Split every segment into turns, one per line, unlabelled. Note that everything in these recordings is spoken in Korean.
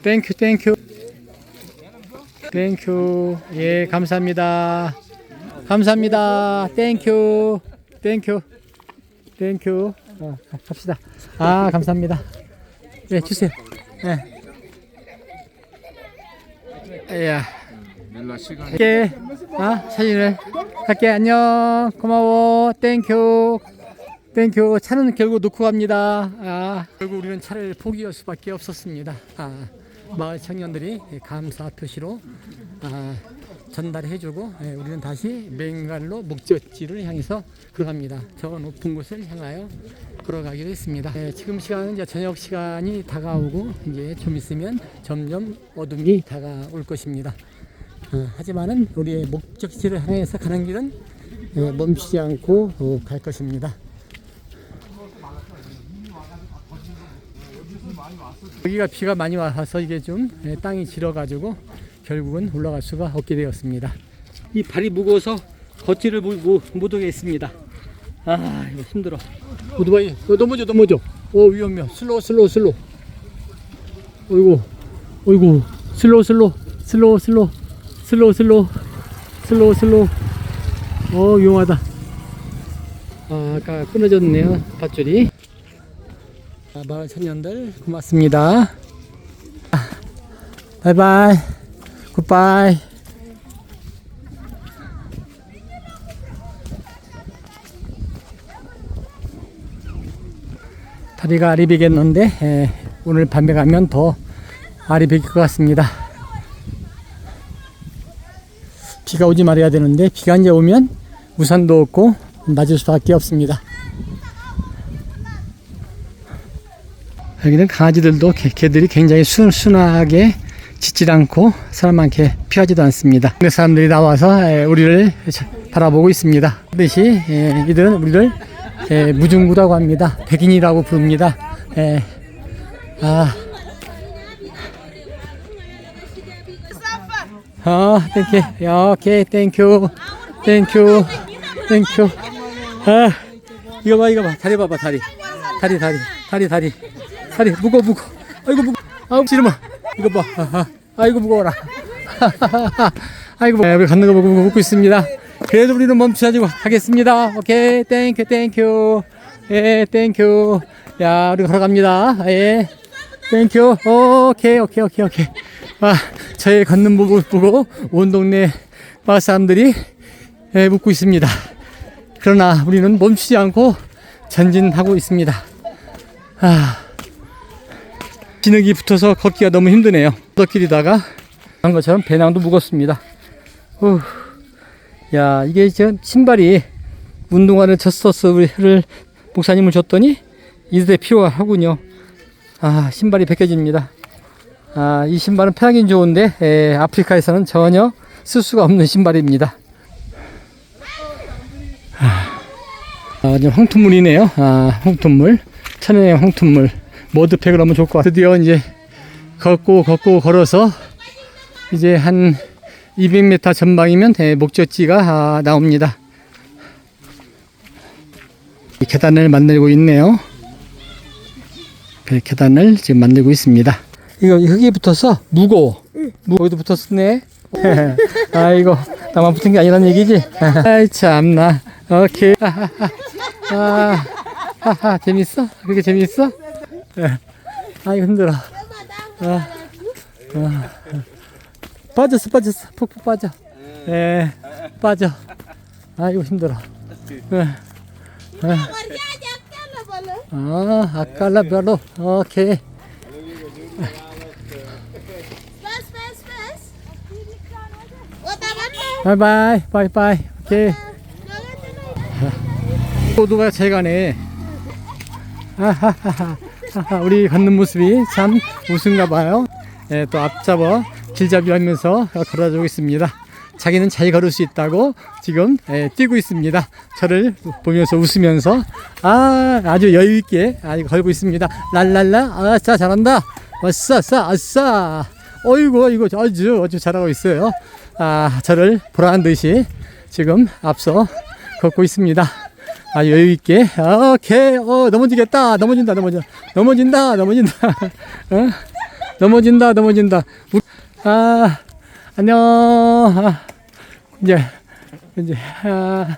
땡큐 땡큐 땡큐 예 감사합니다. 감사합니다. 땡큐 땡큐 땡큐 어, 갑시다. 아 감사합니다. 예 주세요. 예. 야. 갈게. 아 사진을. 갈게. 안녕. 고마워. 땡큐 땡큐 차는 결국 놓고 갑니다. 아. 결국 우리는 차를 포기할 수밖에 없었습니다. 아 마을 청년들이 감사 표시로 아, 전달해주고 예, 우리는 다시 맹갈로 목적지를 향해서 걸어갑니다. 저 높은 곳을 향하여 걸어가기로 했습니다. 예, 지금 시간은 이제 저녁 시간이 다가오고 이제 좀 있으면 점점 어둠이 다가올 것입니다. 어, 하지만은 우리의 목적지를 향해서 가는 길은 예, 멈추지 않고 어, 갈 것입니다. 여기가 비가 많이 와서 이게 좀 예, 땅이 질어가지고 결국은 올라갈 수가 없게 되었습니다. 이 발이 무거워서 걷지를 못, 못, 못하겠습니다. 아 이거 힘들어. 오토바이 어, 넘어져 넘어져. 오 위험해. 슬로우 슬로우 슬로우. 어이구 어이구 슬로우 슬로우 슬로우 슬로우 슬로우 슬로우 슬로우 슬로우. 어 위험하다. 아, 아까 끊어졌네요 밧줄이. 아, 마을 청년들 고맙습니다. 아, 바이바이. 굿바이. 다리가 아리비겠는데 에, 오늘 밤에 가면 더 아리비길 것 같습니다. 비가 오지 말아야 되는데 비가 이제 오면 우산도 없고 맞을 수밖에 없습니다. 여기는 강아지들도 개, 개들이 굉장히 순, 순하게 짖질 않고 사람 많게 피하지도 않습니다. 근데 사람들이 나와서 에, 우리를 자- 바라보고 있습니다. 그것이 에, 이들은 우리를 에, 무중구라고 합니다. 백인이라고 부릅니다. 에, 아, 어, 땡큐. 오케이, 땡큐. 땡큐. 땡큐. 아, 이거 봐, 이거 봐. 다리 봐봐, 다리. 다리, 다리. 다리, 다리. 다리, 무거워, 무거워. 아이고, 무거워. 아우, 지름아. 이거 봐. 아하. 아이고, 무거워라. 아이고, 네, 우리 갖는 거 보고 먹고 있습니다. 그래도 우리는 멈추지 하겠습니다. 오케이, 땡큐, 땡큐. 예, 땡큐. 야, 우리 걸어갑니다. 예. 땡큐. 오케이, 오케이, 오케이, 오케이. 아, 저의 걷는 모습 보고 온 동네 마을 사람들이 예, 묻고 있습니다. 그러나 우리는 멈추지 않고 전진하고 있습니다. 아, 진흙이 붙어서 걷기가 너무 힘드네요. 걷길이다가 한 것처럼 배낭도 무겁습니다. 후, 야, 이게 지금 신발이 운동화를 젖소스를 목사님을 줬더니 이들의 필요하군요. 아, 신발이 벗겨집니다. 아, 이 신발은 편하긴 좋은데 에, 아프리카에서는 전혀 쓸 수가 없는 신발입니다. 아, 이제 황토물이네요. 아, 황토물. 천연의 황토물. 머드팩을 하면 좋을 것 같아요. 드디어 이제 걷고 걷고 걸어서 이제 한 200m 전방이면 에, 목적지가 아, 나옵니다. 이 계단을 만들고 있네요. 그 계단을 지금 만들고 있습니다. 이거 흙이 붙어서 무거워. 무거워도 붙었네. 아이고 나만 붙은 게 아니란 얘기지. 아이 참나. 오케이. 아, 하하 재밌어? 그렇게 재밌어? 예. 아이 힘들어. 아, 아. 빠졌어 빠졌어 푹푹 빠져. 예 빠져. 아이고 힘들어. 예. 아 아까라 별로 오케이. 바이바이 바이바이 오케이. 호두가 재가네. 아하하하. 우리 걷는 모습이 참 우스운가 봐요. 예, 또 앞잡아 길잡이 하면서 걸어주고 있습니다. 자기는 잘 걸을 수 있다고 지금 예, 뛰고 있습니다. 저를 보면서 웃으면서 아 아주 여유 있게 아주 걸고 있습니다. 랄랄라 아싸 잘한다. 아싸 아싸 아싸. 어이구 이거 아주 아주 잘하고 있어요. 아 저를 보라는 듯이 지금 앞서 걷고 있습니다. 아 여유 있게 오케이 어 넘어지겠다 넘어진다 넘어져 넘어진다 넘어진다 어? 넘어진다, 넘어진다. 우- 아, 안녕. 아, 이제, 이제, 아,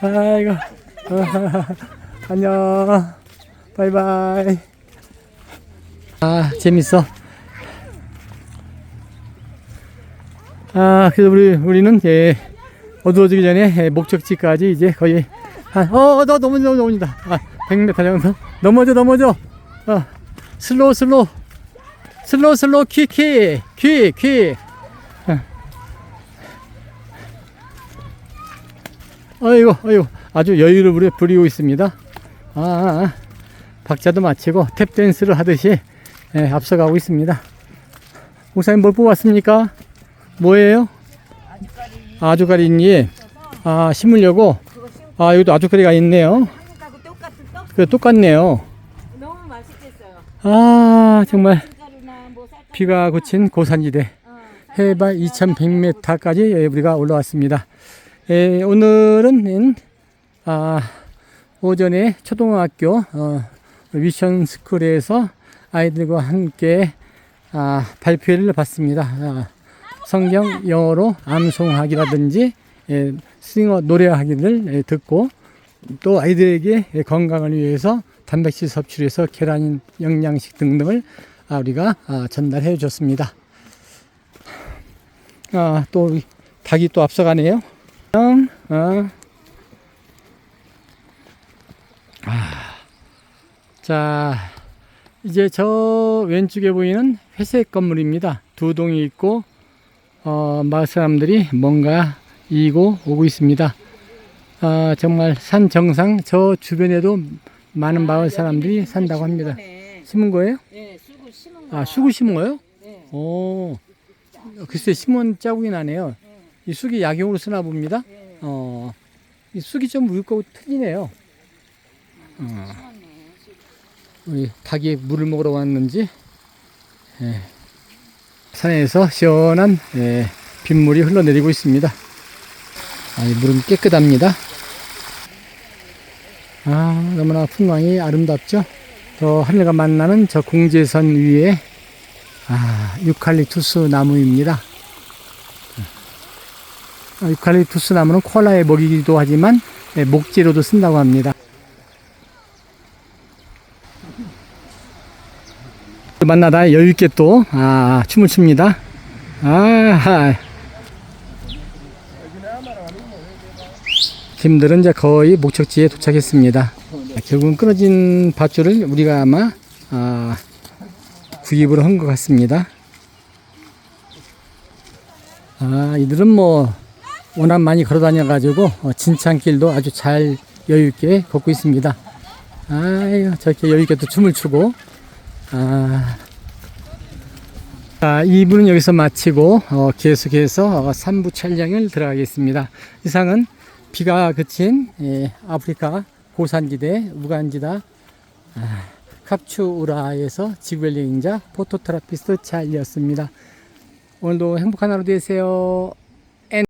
아이고. 아, 안녕. 바이바이. 아, 재밌어. 아, 그래서 우리, 우리는, 예, 어두워지기 전에 예, 목적지까지 이제 거의 한, 어, 너 넘어진다, 넘어진다. 아, 100m 정도. 넘어져, 넘어져. 어, 슬로우, 슬로우. 슬로우, 슬로우, 퀴, 퀴, 퀴, 퀴. 어. 어이구, 어이구. 아주 여유를 부리- 부리고 있습니다. 아, 아, 아. 박자도 마치고 탭댄스를 하듯이 예, 앞서가고 있습니다. 목사님 뭘 뽑았습니까? 뭐예요? 아주가리니 아 심으려고 아 여기도 아주가리가 있네요.
하고 똑같은
떡그 똑같네요.
너무 맛있겠어요.
아 정말
가루나 뭐 쌀.
비가 그친 고산지대
어.
해발 2,100m까지 우리가 올라왔습니다. 예, 오늘은 아, 오전에 초등학교 어, 위션 스쿨에서 아이들과 함께 아, 발표를 받습니다. 아, 성경 영어로 암송하기라든지 예, 싱어 노래하기를 예, 듣고 또 아이들에게 예, 건강을 위해서 단백질 섭취를 해서 계란 영양식 등등을 아, 우리가 아, 전달해 줬습니다. 아, 또이 닭이 또 앞서가네요. 음, 어. 아, 자, 이제 저 왼쪽에 보이는 회색 건물입니다. 두 동이 있고 어, 마을 사람들이 뭔가 이고 오고 있습니다. 아, 정말 산 정상 저 주변에도 많은 마을 사람들이 산다고 합니다.
네.
심은 거예요?
네, 수구 심은 거.
아, 수구 심은 거요?
네.
오, 글쎄 심은 자국이 나네요. 이 쑥이 약용으로 쓰나 봅니다.
네.
어, 이 쑥이 좀 물고 틀리네요. 어. 우리 닭이 물을 먹으러 왔는지 예, 산에서 시원한 예, 빗물이 흘러내리고 있습니다. 물은 깨끗합니다. 아, 너무나 풍광이 아름답죠? 저 하늘과 만나는 저 공제선 위에 아, 유칼립투스 나무입니다. 아, 유칼립투스 나무는 콜라에 먹이기도 하지만 예, 목재로도 쓴다고 합니다. 만나다 여유있게 또, 아, 춤을 춥니다. 아, 팀들은 이제 거의 목적지에 도착했습니다. 결국은 끊어진 밧줄을 우리가 아마, 아, 구입을 한 것 같습니다. 아, 이들은 뭐, 워낙 많이 걸어 다녀가지고, 어, 진창길도 아주 잘 여유있게 걷고 있습니다. 아유, 저렇게 여유있게 또 춤을 추고, 아, 자, 2부는 여기서 마치고 어, 계속해서 어, 3부 촬영을 들어가겠습니다. 이상은 비가 그친 예, 아프리카 고산지대 우간지다 아, 캅추우라에서 지구별 여행자 포토트라피스트 찰리였습니다. 오늘도 행복한 하루 되세요.